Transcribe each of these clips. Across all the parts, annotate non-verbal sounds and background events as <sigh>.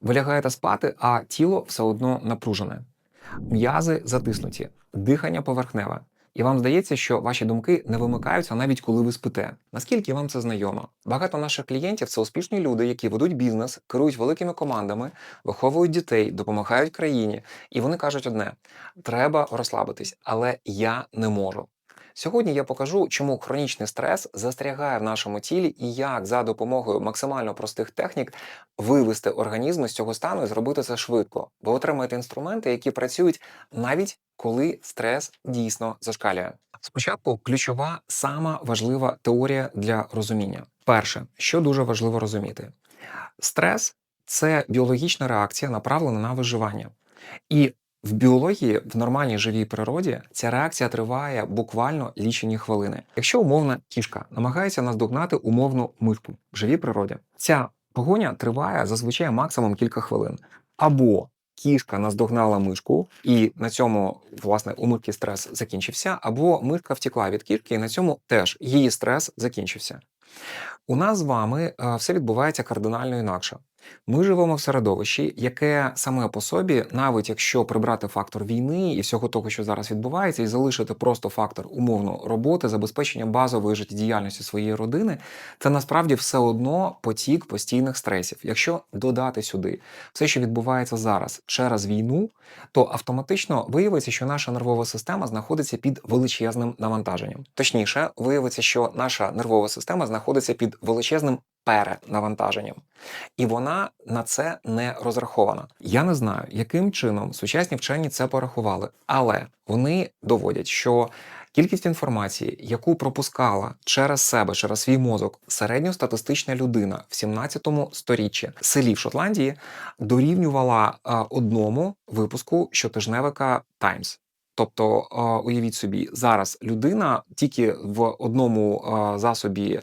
Ви лягаєте спати, а тіло все одно напружене. М'язи затиснуті, дихання поверхневе. І вам здається, що ваші думки не вимикаються навіть коли ви спите. Наскільки вам це знайомо? Багато наших клієнтів це успішні люди, які ведуть бізнес, керують великими командами, виховують дітей, допомагають країні. І вони кажуть одне: треба розслабитись, але я не можу. Сьогодні я покажу, чому хронічний стрес застрягає в нашому тілі і як за допомогою максимально простих технік вивести організм з цього стану і зробити це швидко. Ви отримаєте інструменти, які працюють навіть коли стрес дійсно зашкалює. Спочатку ключова сама важлива теорія для розуміння. Перше, що дуже важливо розуміти, стрес це біологічна реакція, направлена на виживання. І в біології, в нормальній живій природі, ця реакція триває буквально лічені хвилини. Якщо умовна кішка намагається наздогнати умовну мишку в живій природі, ця погоня триває зазвичай максимум кілька хвилин. Або кішка наздогнала мишку, і на цьому власне у мишки стрес закінчився, або мишка втекла від кішки, і на цьому теж її стрес закінчився. У нас з вами е, все відбувається кардинально інакше. Ми живемо в середовищі, яке саме по собі, навіть якщо прибрати фактор війни і всього того, що зараз відбувається, і залишити просто фактор умовно роботи, забезпечення базової життєдіяльності своєї родини, це насправді все одно потік постійних стресів. Якщо додати сюди все, що відбувається зараз через війну, то автоматично виявиться, що наша нервова система знаходиться під величезним навантаженням. Точніше, виявиться, що наша нервова система знаходиться під величезним перенавантаженням, і вона на це не розрахована. Я не знаю, яким чином сучасні вчені це порахували, але вони доводять, що кількість інформації, яку пропускала через себе, через свій мозок, середньостатистична людина в 17 сторіччі селі в Шотландії дорівнювала одному випуску щотижневика Times. Тобто, уявіть собі, зараз людина тільки в одному засобі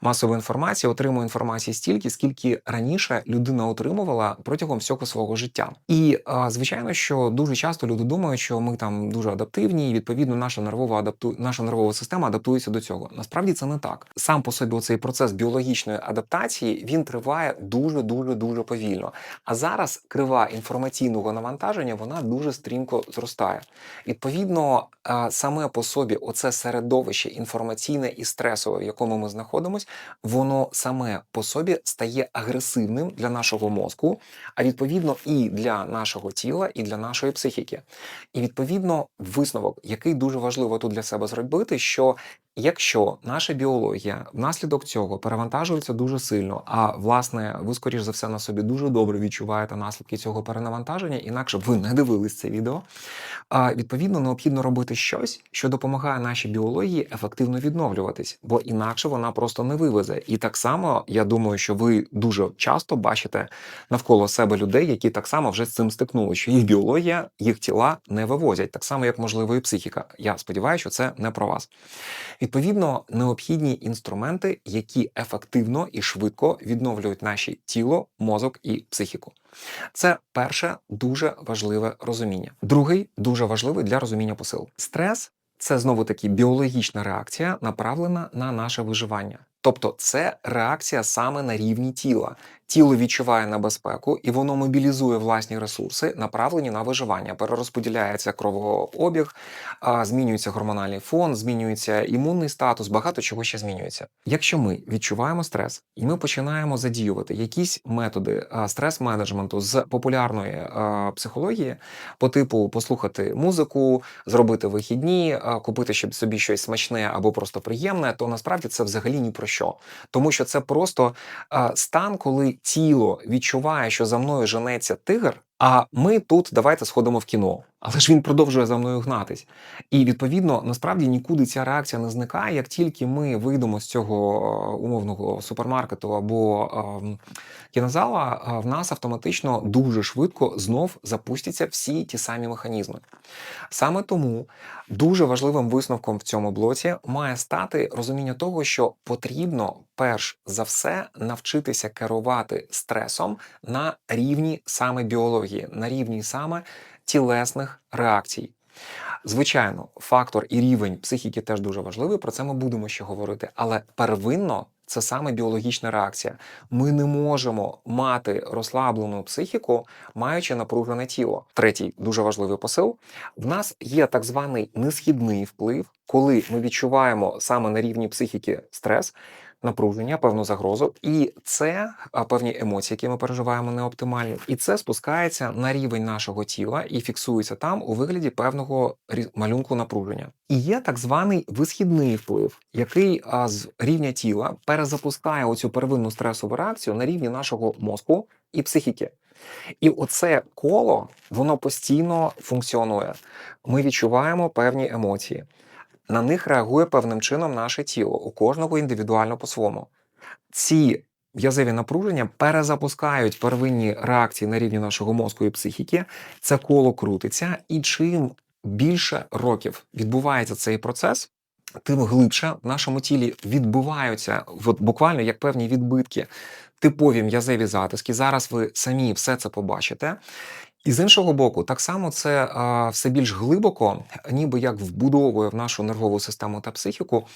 масової інформації отримує інформації стільки, скільки раніше людина отримувала протягом всього свого життя. І звичайно, що дуже часто люди думають, що ми там дуже адаптивні, і відповідно наша нервова адапту... наша нервова система адаптується до цього. Насправді це не так. Сам по собі цей процес біологічної адаптації він триває дуже дуже дуже повільно. А зараз крива інформаційного навантаження вона дуже стрімко зростає. Відповідно, саме по собі оце середовище інформаційне і стресове, в якому ми знаходимося, воно саме по собі стає агресивним для нашого мозку, а відповідно і для нашого тіла, і для нашої психіки. І відповідно висновок, який дуже важливо тут для себе зробити, що Якщо наша біологія внаслідок цього перевантажується дуже сильно, а власне, ви, скоріш за все, на собі дуже добре відчуваєте наслідки цього перенавантаження, інакше б ви не дивились це відео. А відповідно необхідно робити щось, що допомагає нашій біології ефективно відновлюватись, бо інакше вона просто не вивезе. І так само я думаю, що ви дуже часто бачите навколо себе людей, які так само вже з цим стикнули, що їх біологія, їх тіла не вивозять, так само як можливо і психіка. Я сподіваюся, що це не про вас. Відповідно, необхідні інструменти, які ефективно і швидко відновлюють наші тіло, мозок і психіку. Це перше дуже важливе розуміння. Другий дуже важливий для розуміння посил. Стрес це знову таки біологічна реакція, направлена на наше виживання. Тобто це реакція саме на рівні тіла. Тіло відчуває небезпеку і воно мобілізує власні ресурси, направлені на виживання. Перерозподіляється кровообіг, змінюється гормональний фон, змінюється імунний статус, багато чого ще змінюється. Якщо ми відчуваємо стрес і ми починаємо задіювати якісь методи стрес-менеджменту з популярної психології, по типу послухати музику, зробити вихідні, купити щоб собі щось смачне або просто приємне, то насправді це взагалі ні про що, тому що це просто стан, коли тіло відчуває, що за мною женеться тигр. А ми тут давайте сходимо в кіно, але ж він продовжує за мною гнатись. І відповідно насправді нікуди ця реакція не зникає. Як тільки ми вийдемо з цього е, умовного супермаркету або е, кінозала, е, в нас автоматично дуже швидко знов запустяться всі ті самі механізми. Саме тому дуже важливим висновком в цьому блоці має стати розуміння того, що потрібно перш за все навчитися керувати стресом на рівні саме біології, на рівні саме тілесних реакцій. Звичайно, фактор і рівень психіки теж дуже важливий. Про це ми будемо ще говорити. Але первинно це саме біологічна реакція. Ми не можемо мати розслаблену психіку, маючи напружене тіло. Третій дуже важливий посил. В нас є так званий несхідний вплив, коли ми відчуваємо саме на рівні психіки стрес. Напруження, певну загрозу, і це певні емоції, які ми переживаємо, неоптимальні, і це спускається на рівень нашого тіла і фіксується там у вигляді певного малюнку напруження. І є так званий висхідний вплив, який з рівня тіла перезапускає оцю первинну стресову реакцію на рівні нашого мозку і психіки. І оце коло воно постійно функціонує. Ми відчуваємо певні емоції. На них реагує певним чином наше тіло, у кожного індивідуально по-своєму. Ці м'язеві напруження перезапускають первинні реакції на рівні нашого мозку і психіки. Це коло крутиться, і чим більше років відбувається цей процес, тим глибше в нашому тілі відбуваються от буквально як певні відбитки, типові м'язеві затиски. Зараз ви самі все це побачите. І з іншого боку, так само це а, все більш глибоко, ніби як вбудовує в нашу нервову систему та психіку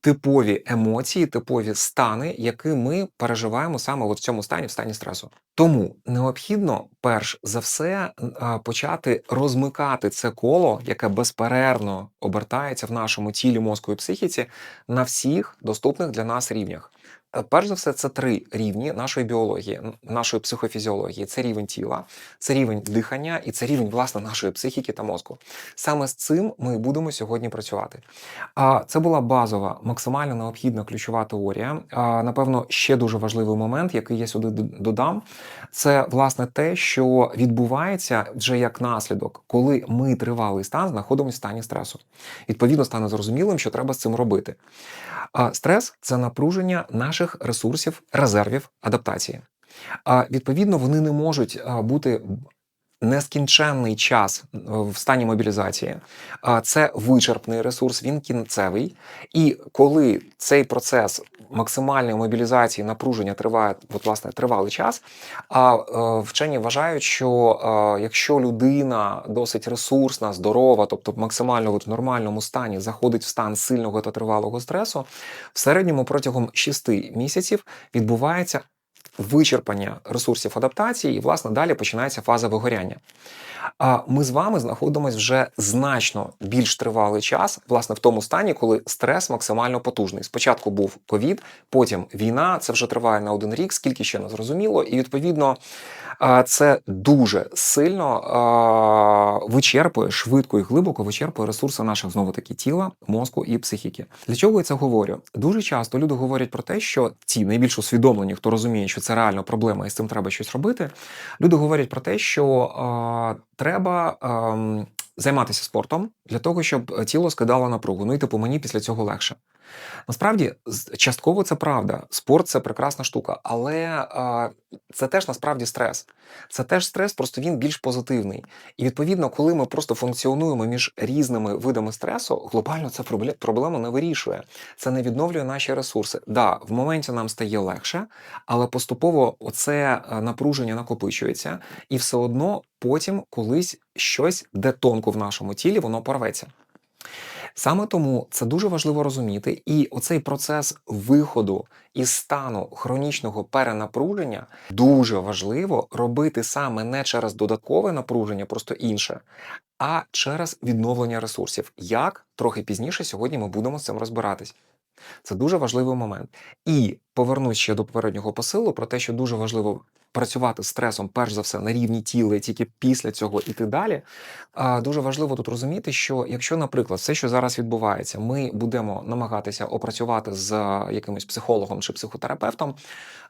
типові емоції, типові стани, які ми переживаємо саме от в цьому стані, в стані стресу. Тому необхідно перш за все а, почати розмикати це коло, яке безперервно обертається в нашому тілі, мозку і психіці на всіх доступних для нас рівнях. Е, Перш за все, це три рівні нашої біології, нашої психофізіології. Це рівень тіла, це рівень дихання і це рівень власне нашої психіки та мозку. Саме з цим ми будемо сьогодні працювати. А це була базова, максимально необхідна ключова теорія. А, напевно, ще дуже важливий момент, який я сюди додам, це власне те, що відбувається вже як наслідок, коли ми тривалий стан знаходимося в стані стресу. Відповідно, стане зрозумілим, що треба з цим робити. А стрес це напруження наших ресурсів, резервів адаптації. А відповідно, вони не можуть бути нескінченний час е, в стані мобілізації. Це вичерпний ресурс, він кінцевий. І коли цей процес максимальної мобілізації напруження триває, от, власне, тривалий час. А е, вчені вважають, що е, якщо людина досить ресурсна, здорова, тобто максимально в нормальному стані заходить в стан сильного та тривалого стресу, в середньому протягом 6 місяців відбувається вичерпання ресурсів адаптації, і власне далі починається фаза вигоряння. А ми з вами знаходимося вже значно більш тривалий час, власне, в тому стані, коли стрес максимально потужний. Спочатку був ковід, потім війна. Це вже триває на один рік, скільки ще не зрозуміло, і відповідно це дуже сильно вичерпує швидко і глибоко вичерпує ресурси наших знову таки тіла, мозку і психіки. Для чого я це говорю? Дуже часто люди говорять про те, що ті найбільш усвідомлені, хто розуміє, що це реально проблема, і з цим треба щось робити. Люди говорять про те, що е, треба. Е, Займатися спортом для того, щоб тіло скидало напругу. Ну і типу мені після цього легше. Насправді, частково це правда. Спорт це прекрасна штука, але а, це теж насправді стрес. Це теж стрес, просто він більш позитивний. І відповідно, коли ми просто функціонуємо між різними видами стресу, глобально це пробле- проблему не вирішує. Це не відновлює наші ресурси. Да, в моменті нам стає легше, але поступово оце е, напруження накопичується, і все одно потім колись щось, де тонко в нашому тілі, воно порветься. Саме тому це дуже важливо розуміти, і оцей процес виходу із стану хронічного перенапруження дуже важливо робити саме не через додаткове напруження, просто інше, а через відновлення ресурсів. Як трохи пізніше сьогодні ми будемо з цим розбиратись. Це дуже важливий момент. І повернусь ще до попереднього посилу про те, що дуже важливо працювати з стресом, перш за все, на рівні тіла, і тільки після цього іти далі. Дуже важливо тут розуміти, що якщо, наприклад, все, що зараз відбувається, ми будемо намагатися опрацювати з е, якимось психологом чи психотерапевтом,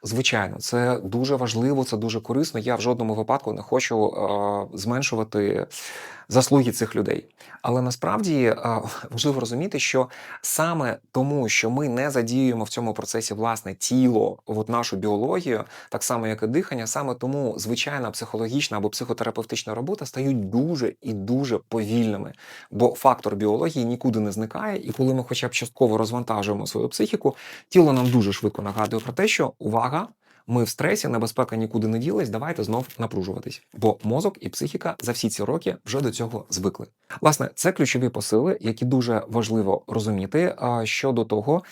звичайно, це дуже важливо, це дуже корисно. Я в жодному випадку не хочу е, зменшувати заслуги цих людей. Але насправді е, <laughs> важливо розуміти, що саме тому, що ми не задіюємо в цьому процесі власне тіло, от нашу біологію, так само як і дихання, саме тому звичайна психологічна або психотерапевтична робота стають дуже і дуже повільними, бо фактор біології нікуди не зникає, і коли ми хоча б частково розвантажуємо свою психіку, тіло нам дуже швидко нагадує про те, що увага. Ми в стресі, небезпека нікуди не ділась, давайте знов напружуватись. Бо мозок і психіка за всі ці роки вже до цього звикли. Власне, це ключові посили, які дуже важливо розуміти щодо того,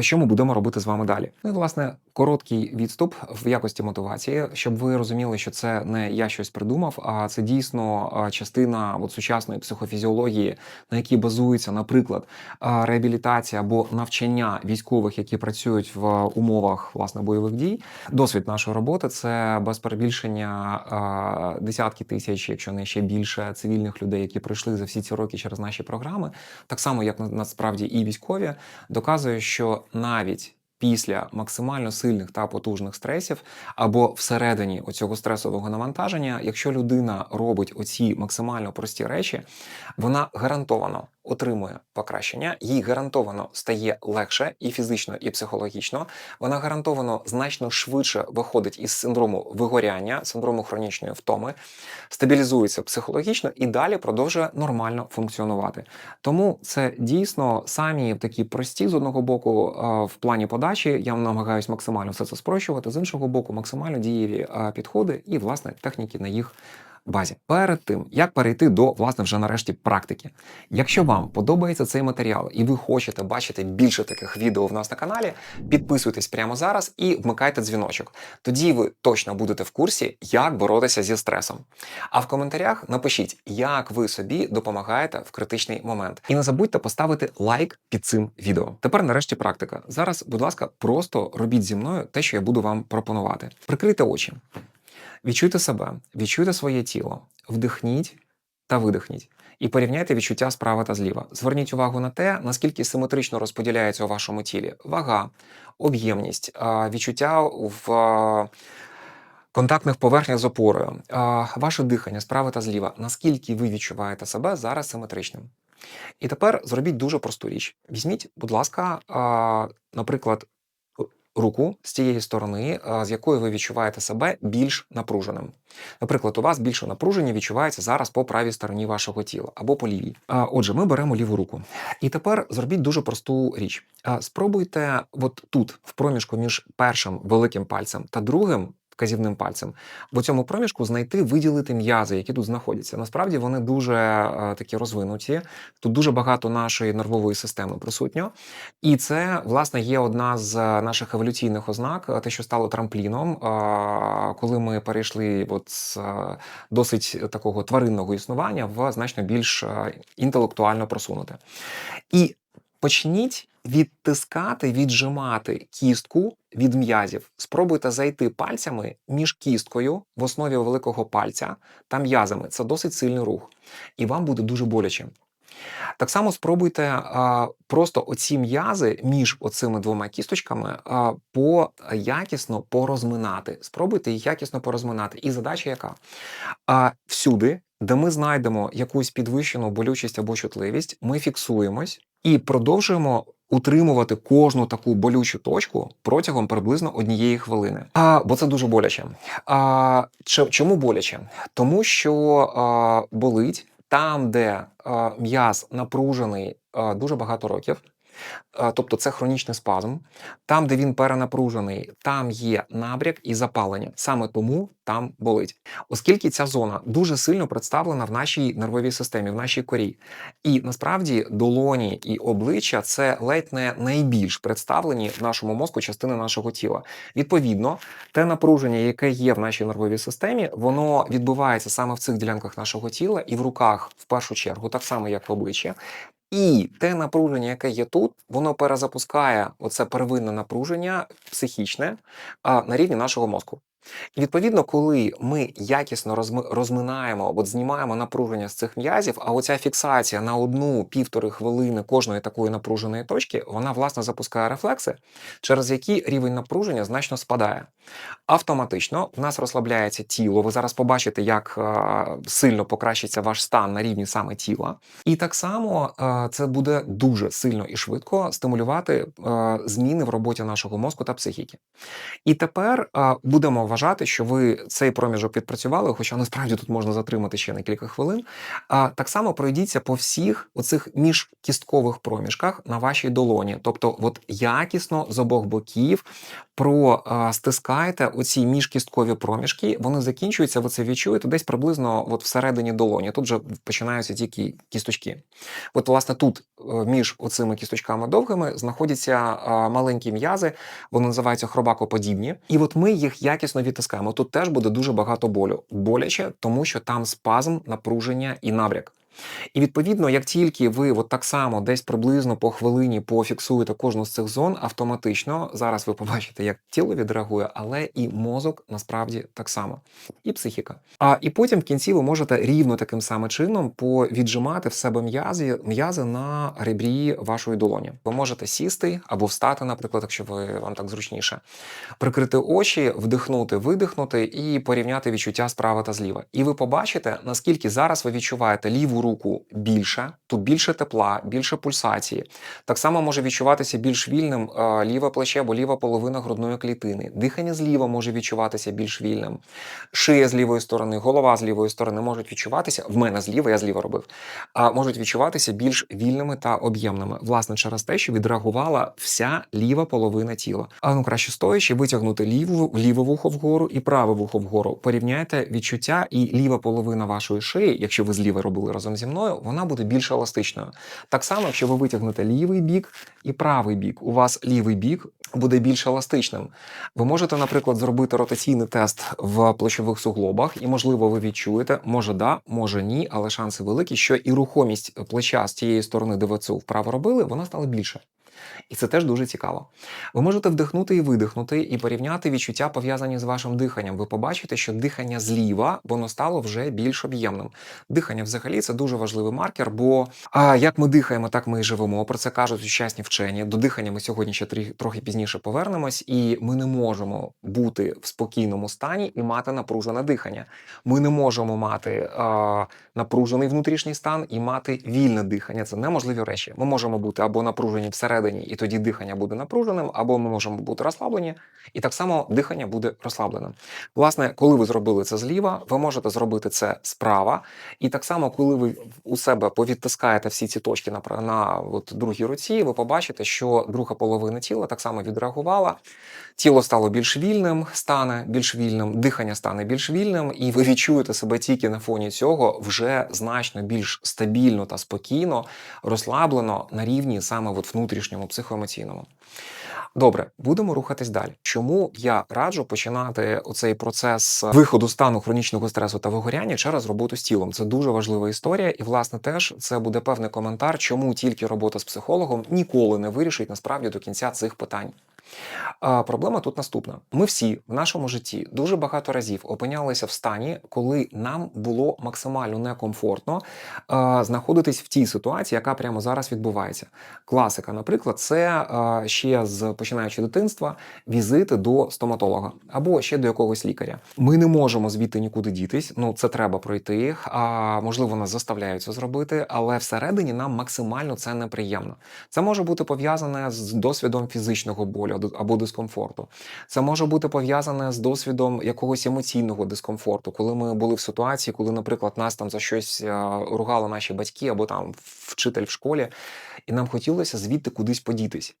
що ми будемо робити з вами далі? Ну і власне короткий відступ в якості мотивації, щоб ви розуміли, що це не я щось придумав, а це дійсно частина от, сучасної психофізіології, на якій базується, наприклад, реабілітація або навчання військових, які працюють в умовах власне бойових дій. Досвід нашої роботи це без перебільшення десятки тисяч, якщо не ще більше цивільних людей, які пройшли за всі ці роки через наші програми, так само як на- насправді і військові, доказує, що навіть після максимально сильних та потужних стресів або всередині оцього стресового навантаження, якщо людина робить оці максимально прості речі, вона гарантовано отримує покращення, їй гарантовано стає легше і фізично, і психологічно. Вона гарантовано значно швидше виходить із синдрому вигоряння, синдрому хронічної втоми, стабілізується психологічно і далі продовжує нормально функціонувати. Тому це дійсно самі такі прості з одного боку е, в плані подачі. Я намагаюся максимально все це спрощувати. З іншого боку, максимально дієві е, підходи і власне техніки на їх. Базі перед тим як перейти до власне вже нарешті практики. Якщо вам подобається цей матеріал і ви хочете бачити більше таких відео в нас на каналі, підписуйтесь прямо зараз і вмикайте дзвіночок. Тоді ви точно будете в курсі, як боротися зі стресом. А в коментарях напишіть, як ви собі допомагаєте в критичний момент. І не забудьте поставити лайк під цим відео. Тепер нарешті практика. Зараз, будь ласка, просто робіть зі мною те, що я буду вам пропонувати. Прикрийте очі. Відчуйте себе, відчуйте своє тіло, вдихніть та видихніть. І порівняйте відчуття справа та зліва. Зверніть увагу на те, наскільки симетрично розподіляється у вашому тілі вага, об'ємність, відчуття в контактних поверхнях з опорою, ваше дихання справа та зліва. Наскільки ви відчуваєте себе зараз симетричним? І тепер зробіть дуже просту річ. Візьміть, будь ласка, наприклад, руку з тієї сторони, з якої ви відчуваєте себе більш напруженим. Наприклад, у вас більше напруження відчувається зараз по правій стороні вашого тіла або по лівій. Отже, ми беремо ліву руку. І тепер зробіть дуже просту річ. Спробуйте, от тут, в проміжку між першим великим пальцем та другим. Вказівним пальцем в цьому проміжку знайти виділити м'язи, які тут знаходяться. Насправді вони дуже е, такі розвинуті. Тут дуже багато нашої нервової системи присутньо, і це власне є одна з наших еволюційних ознак, е, те, що стало трампліном, е, коли ми перейшли от з е, досить такого тваринного існування в значно більш е, інтелектуально просунуте. І почніть відтискати, віджимати кістку від м'язів. Спробуйте зайти пальцями між кісткою в основі великого пальця та м'язами. Це досить сильний рух, і вам буде дуже боляче. Так само спробуйте а, просто оці м'язи між оцими двома кісточками а, по порозминати. Спробуйте їх якісно порозминати. І задача яка? А, всюди, де ми знайдемо якусь підвищену болючість або чутливість, ми фіксуємось і продовжуємо. Утримувати кожну таку болючу точку протягом приблизно однієї хвилини. А, бо це дуже боляче. А, чому боляче? Тому що а, болить там, де м'яз напружений а, дуже багато років. А, Тобто це хронічний спазм. Там, де він перенапружений, там є набряк і запалення. Саме тому там болить. Оскільки ця зона дуже сильно представлена в нашій нервовій системі, в нашій корі. І насправді долоні і обличчя це ледь не найбільш представлені в нашому мозку частини нашого тіла. Відповідно, те напруження, яке є в нашій нервовій системі, воно відбувається саме в цих ділянках нашого тіла і в руках в першу чергу, так само як в обличчі. І те напруження, яке є тут, воно перезапускає оце первинне напруження психічне на рівні нашого мозку. І відповідно, коли ми якісно розминаємо або знімаємо напруження з цих м'язів, а оця фіксація на одну-півтори хвилини кожної такої напруженої точки, вона власне запускає рефлекси, через які рівень напруження значно спадає. Автоматично в нас розслабляється тіло. Ви зараз побачите, як е, сильно покращиться ваш стан на рівні саме тіла. І так само е, це буде дуже сильно і швидко стимулювати е, зміни в роботі нашого мозку та психіки. І тепер будемо вважати, що ви цей проміжок відпрацювали, хоча насправді тут можна затримати ще на кілька хвилин. А так само пройдіться по всіх оцих міжкісткових проміжках на вашій долоні. Тобто, от якісно з обох боків простискайте оці міжкісткові проміжки, вони закінчуються, ви це відчуєте десь приблизно от всередині долоні. Тут вже починаються тільки кісточки. От, власне, тут е, між оцими кісточками довгими знаходяться маленькі м'язи, вони називаються хробакоподібні. І от ми їх якісно відтискаємо. Тут теж буде дуже багато болю. Боляче, тому що там спазм, напруження і набряк. І відповідно, як тільки ви от так само десь приблизно по хвилині пофіксуєте кожну з цих зон, автоматично зараз ви побачите, як тіло відреагує, але і мозок насправді так само, і психіка. А і потім в кінці ви можете рівно таким самим чином повіджимати в себе м'язи м'язи на ребрі вашої долоні. Ви можете сісти або встати, наприклад, якщо ви вам так зручніше, прикрити очі, вдихнути, видихнути і порівняти відчуття справа та зліва. І ви побачите, наскільки зараз ви відчуваєте ліву руку більше, тут більше тепла, більше пульсації. Так само може відчуватися більш вільним е, ліве плече або ліва половина грудної клітини. Дихання зліва може відчуватися більш вільним. Шия з лівої сторони, голова з лівої сторони можуть відчуватися. В мене зліва, я зліва робив, а можуть відчуватися більш вільними та об'ємними. Власне, через те, що відреагувала вся ліва половина тіла. А ну краще стоячи, витягнути ліву ліве вухо вгору і праве вухо вгору. Порівняйте відчуття і ліва половина вашої шиї, якщо ви зліва робили разом зі мною, вона буде більш еластичною. Так само, якщо ви витягнете лівий бік і правий бік, у вас лівий бік буде більш еластичним. Ви можете, наприклад, зробити ротаційний тест в плечових суглобах, і, можливо, ви відчуєте, може да, може ні, але шанси великі, що і рухомість плеча з тієї сторони, де ви це вправо робили, вона стала більше. І це теж дуже цікаво. Ви можете вдихнути і видихнути, і порівняти відчуття, пов'язані з вашим диханням. Ви побачите, що дихання зліва воно стало вже більш об'ємним. Дихання взагалі це дуже важливий маркер, бо а, як ми дихаємо, так ми і живемо. Про це кажуть сучасні вчені. До дихання ми сьогодні ще трохи пізніше повернемось, і ми не можемо бути в спокійному стані і мати напружене дихання. Ми не можемо мати а, напружений внутрішній стан і мати вільне дихання. Це неможливі речі. Ми можемо бути або напружені всередині і тоді дихання буде напруженим, або ми можемо бути розслаблені, і так само дихання буде розслабленим. Власне, коли ви зробили це зліва, ви можете зробити це справа. І так само, коли ви у себе повідтискаєте всі ці точки на на от другій руці, ви побачите, що друга половина тіла так само відреагувала. Тіло стало більш вільним, стане більш вільним, дихання стане більш вільним, і ви відчуєте себе тільки на фоні цього вже значно більш стабільно та спокійно, розслаблено на рівні саме от внутрішньому психоемоційному. Добре, будемо рухатись далі. Чому я раджу починати оцей процес виходу стану хронічного стресу та вигоряння через роботу з тілом? Це дуже важлива історія, і власне теж це буде певний коментар, чому тільки робота з психологом ніколи не вирішить насправді до кінця цих питань. А Проблема тут наступна: ми всі в нашому житті дуже багато разів опинялися в стані, коли нам було максимально некомфортно а, знаходитись в тій ситуації, яка прямо зараз відбувається. Класика, наприклад, це а, ще з починаючи дитинства візити до стоматолога або ще до якогось лікаря. Ми не можемо звідти нікуди дітись. Ну це треба пройти. А можливо, нас заставляють це зробити, але всередині нам максимально це неприємно. Це може бути пов'язане з досвідом фізичного болю або дискомфорту. Це може бути пов'язане з досвідом якогось емоційного дискомфорту, коли ми були в ситуації, коли, наприклад, нас там за щось е, ругали наші батьки або там вчитель в школі, і нам хотілося звідти кудись подітись.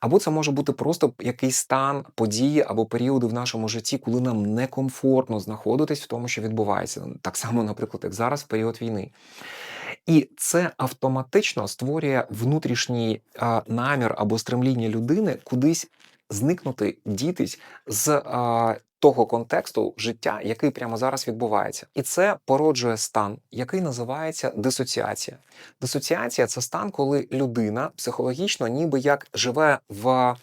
Або це може бути просто якийсь стан, події або періоди в нашому житті, коли нам некомфортно знаходитись в тому, що відбувається. Так само, наприклад, як зараз в період війни. І це автоматично створює внутрішній а, намір або стремління людини кудись зникнути, дітись з а, того контексту життя, який прямо зараз відбувається, і це породжує стан, який називається дисоціація. Дисоціація це стан, коли людина психологічно, ніби як живе в.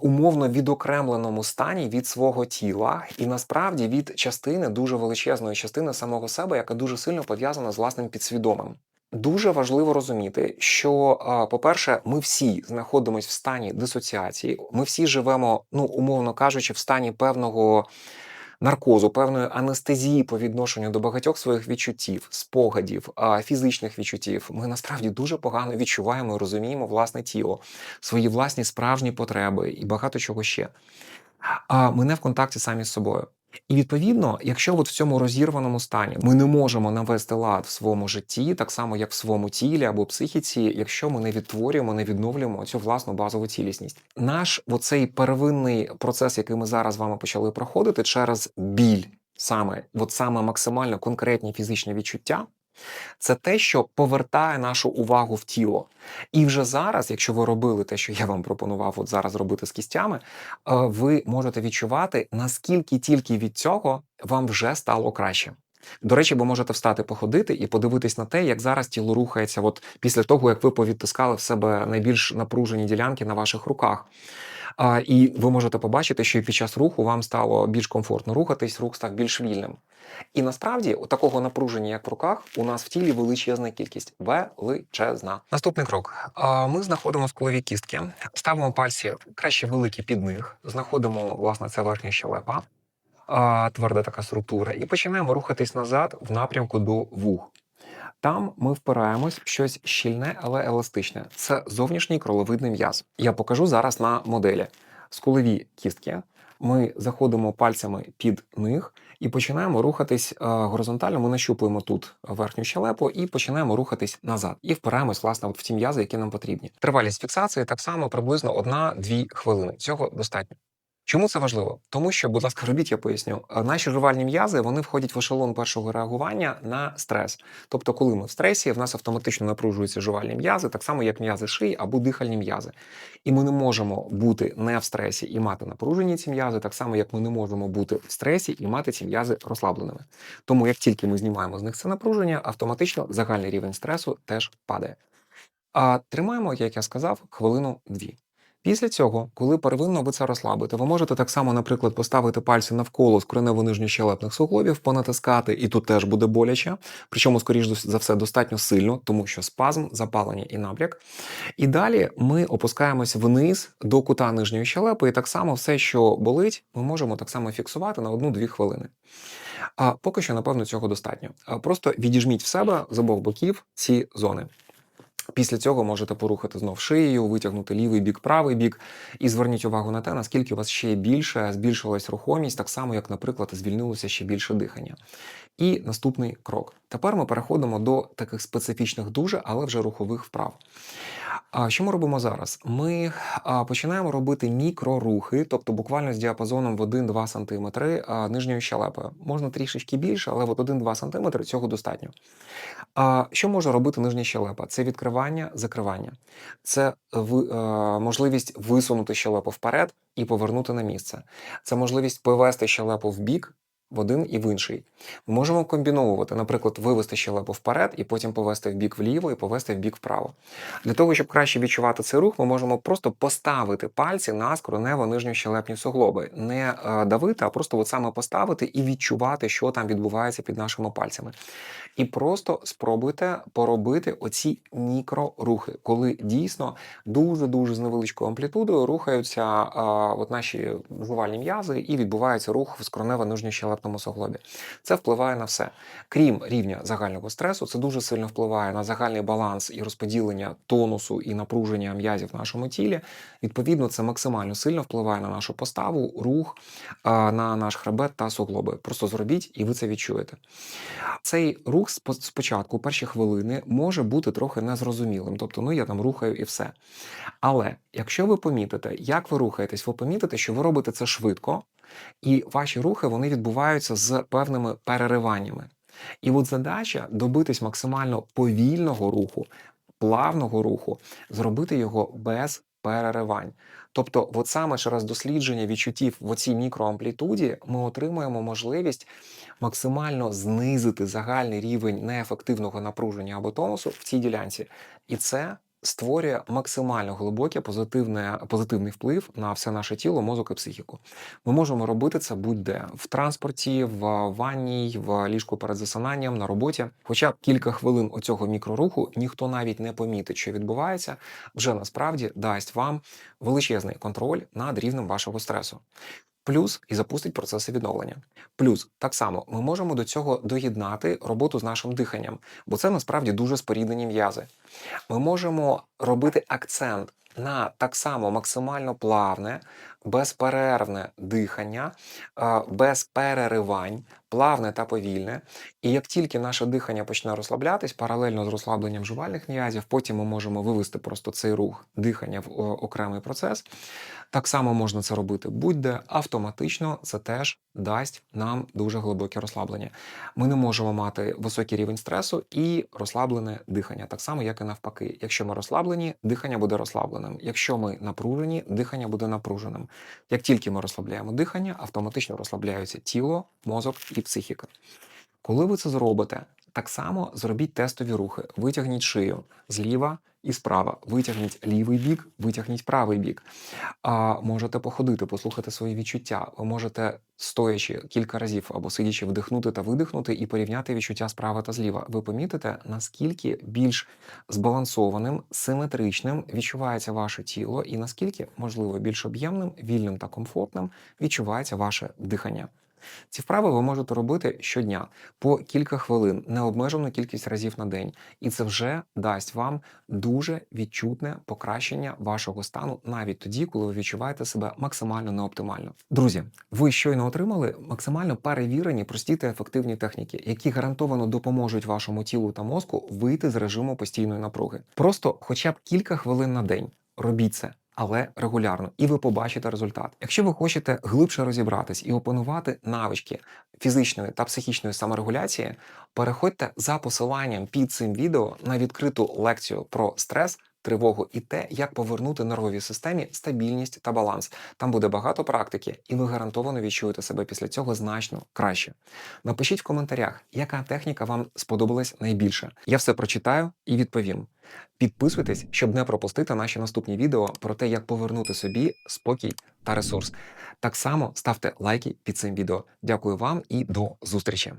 Умовно відокремленому стані від свого тіла, і насправді від частини дуже величезної частини самого себе, яка дуже сильно пов'язана з власним підсвідомим. Дуже важливо розуміти, що, по-перше, ми всі знаходимося в стані дисоціації, ми всі живемо, ну умовно кажучи, в стані певного наркозу, певної анестезії по відношенню до багатьох своїх відчуттів, спогадів, фізичних відчуттів. Ми насправді дуже погано відчуваємо і розуміємо власне тіло, свої власні справжні потреби і багато чого ще. а ми не в контакті самі з собою. І відповідно, якщо от в цьому розірваному стані ми не можемо навести лад в своєму житті, так само як в своєму тілі або психіці, якщо ми не відтворюємо, не відновлюємо цю власну базову цілісність. Наш оцей первинний процес, який ми зараз з вами почали проходити через біль, саме от саме максимально конкретні фізичні відчуття. Це те, що повертає нашу увагу в тіло. І вже зараз, якщо ви робили те, що я вам пропонував от зараз робити з кістями, е, ви можете відчувати, наскільки тільки від цього вам вже стало краще. До речі, ви можете встати походити і подивитись на те, як зараз тіло рухається, от після того, як ви повідтискали в себе найбільш напружені ділянки на ваших руках. А, І ви можете побачити, що під час руху вам стало більш комфортно рухатись, рух став більш вільним. І насправді у такого напруження, як в руках, у нас в тілі величезна кількість величезна. Наступний крок: ми знаходимо скулові кістки, ставимо пальці краще великі під них, знаходимо власне це верхня щелепа, тверда така структура, і починаємо рухатись назад в напрямку до вух. Там ми впираємось в щось щільне, але еластичне. Це зовнішній кроловидний м'яз. Я покажу зараз на моделі. Скулові кістки. Ми заходимо пальцями під них і починаємо рухатись е, горизонтально. Ми нащупуємо тут верхню щелепу і починаємо рухатись назад. І впираємось, власне, от в ті м'язи, які нам потрібні. Тривалість фіксації так само приблизно 1-2 хвилини. Цього достатньо. Чому це важливо? Тому що, будь ласка, робіть, я поясню. Наші жувальні м'язи вони входять в ешелон першого реагування на стрес. Тобто, коли ми в стресі, в нас автоматично напружуються жувальні м'язи, так само як м'язи шиї або дихальні м'язи. І ми не можемо бути не в стресі і мати напружені ці м'язи, так само як ми не можемо бути в стресі і мати ці м'язи розслабленими. Тому як тільки ми знімаємо з них це напруження, автоматично загальний рівень стресу теж падає. А тримаємо, як я сказав, хвилину-дві. Після цього, коли первинно ви це розслабите, ви можете так само, наприклад, поставити пальці навколо скронево-нижньощелепних суглобів, понатискати, і тут теж буде боляче. Причому, скоріш за все, достатньо сильно, тому що спазм, запалення і набряк. І далі ми опускаємось вниз до кута нижньої щелепи, і так само все, що болить, ми можемо так само фіксувати на 1-2 хвилини. А поки що, напевно, цього достатньо. Просто відіжміть в себе з обох боків ці зони. Після цього можете порухати знов шиєю, витягнути лівий бік, правий бік, і зверніть увагу на те, наскільки у вас ще більше збільшилась рухомість, так само, як, наприклад, звільнилося ще більше дихання. І наступний крок. Тепер ми переходимо до таких специфічних дуже, але вже рухових вправ. А що ми робимо зараз? Ми починаємо робити мікрорухи, тобто буквально з діапазоном в 1-2 см нижньої щелепи. Можна трішечки більше, але от 1-2 см цього достатньо. А, що може робити нижня щелепа? Це відкривання, закривання, це можливість висунути щелепу вперед і повернути на місце. Це можливість повести щелепу в бік в один і в інший. Ми можемо комбіновувати, наприклад, вивести щелепу вперед і потім повести в бік вліво і повести в бік вправо. Для того, щоб краще відчувати цей рух, ми можемо просто поставити пальці на скронево нижню щелепні суглоби. Не е, давити, а просто от саме поставити і відчувати, що там відбувається під нашими пальцями. І просто спробуйте поробити оці мікрорухи, коли дійсно дуже-дуже з невеличкою амплітудою рухаються а, от наші жувальні м'язи і відбувається рух в скронево нижньо щелепному суглобі. Це впливає на все. Крім рівня загального стресу, це дуже сильно впливає на загальний баланс і розподілення тонусу і напруження м'язів в нашому тілі. Відповідно, це максимально сильно впливає на нашу поставу, рух, на наш хребет та суглоби. Просто зробіть, і ви це відчуєте. Цей рух спо- спочатку, перші хвилини, може бути трохи незрозумілим. Тобто, ну я там рухаю і все. Але якщо ви помітите, як ви рухаєтесь, ви помітите, що ви робите це швидко, і ваші рухи вони відбуваються з певними перериваннями. І от задача добитись максимально повільного руху, плавного руху, зробити його без переривань. Тобто, от саме через дослідження відчуттів в оцій мікроамплітуді ми отримуємо можливість максимально знизити загальний рівень неефективного напруження або тонусу в цій ділянці. І це створює максимально глибокий позитивне, позитивний вплив на все наше тіло, мозок і психіку. Ми можемо робити це будь-де в транспорті, в ванній, в ліжку перед засинанням, на роботі. Хоча б кілька хвилин оцього мікроруху ніхто навіть не помітить, що відбувається, вже насправді дасть вам величезний контроль над рівнем вашого стресу. Плюс і запустить процеси відновлення. Плюс так само ми можемо до цього доєднати роботу з нашим диханням, бо це насправді дуже споріднені м'язи. Ми можемо робити акцент на так само максимально плавне безперервне дихання, е, без переривань, плавне та повільне. І як тільки наше дихання почне розслаблятись, паралельно з розслабленням жувальних м'язів, потім ми можемо вивести просто цей рух дихання в окремий процес. Так само можна це робити будь-де автоматично. Це теж дасть нам дуже глибоке розслаблення. Ми не можемо мати високий рівень стресу і розслаблене дихання, так само, як і навпаки. Якщо ми розслаблені, дихання буде розслабленим. Якщо ми напружені, дихання буде напруженим. Як тільки ми розслабляємо дихання, автоматично розслабляються тіло, мозок і психіка. Коли ви це зробите, так само зробіть тестові рухи. Витягніть шию зліва і справа. Витягніть лівий бік, витягніть правий бік. А, можете походити, послухати свої відчуття. Ви можете стоячи кілька разів або сидячи вдихнути та видихнути і порівняти відчуття справа та зліва. Ви помітите, наскільки більш збалансованим, симетричним відчувається ваше тіло, і наскільки, можливо, більш об'ємним, вільним та комфортним відчувається ваше дихання. Ці вправи ви можете робити щодня по кілька хвилин, необмежену кількість разів на день, і це вже дасть вам дуже відчутне покращення вашого стану навіть тоді, коли ви відчуваєте себе максимально неоптимально. Друзі, ви щойно отримали максимально перевірені, прості та ефективні техніки, які гарантовано допоможуть вашому тілу та мозку вийти з режиму постійної напруги. Просто хоча б кілька хвилин на день робіть це але регулярно, і ви побачите результат. Якщо ви хочете глибше розібратись і опанувати навички фізичної та психічної саморегуляції, переходьте за посиланням під цим відео на відкриту лекцію про стрес. Тривогу і те, як повернути нервовій системі стабільність та баланс. Там буде багато практики, і ви гарантовано відчуєте себе після цього значно краще. Напишіть в коментарях, яка техніка вам сподобалась найбільше. Я все прочитаю і відповім. Підписуйтесь, щоб не пропустити наші наступні відео про те, як повернути собі спокій та ресурс. Так само ставте лайки під цим відео. Дякую вам і до зустрічі!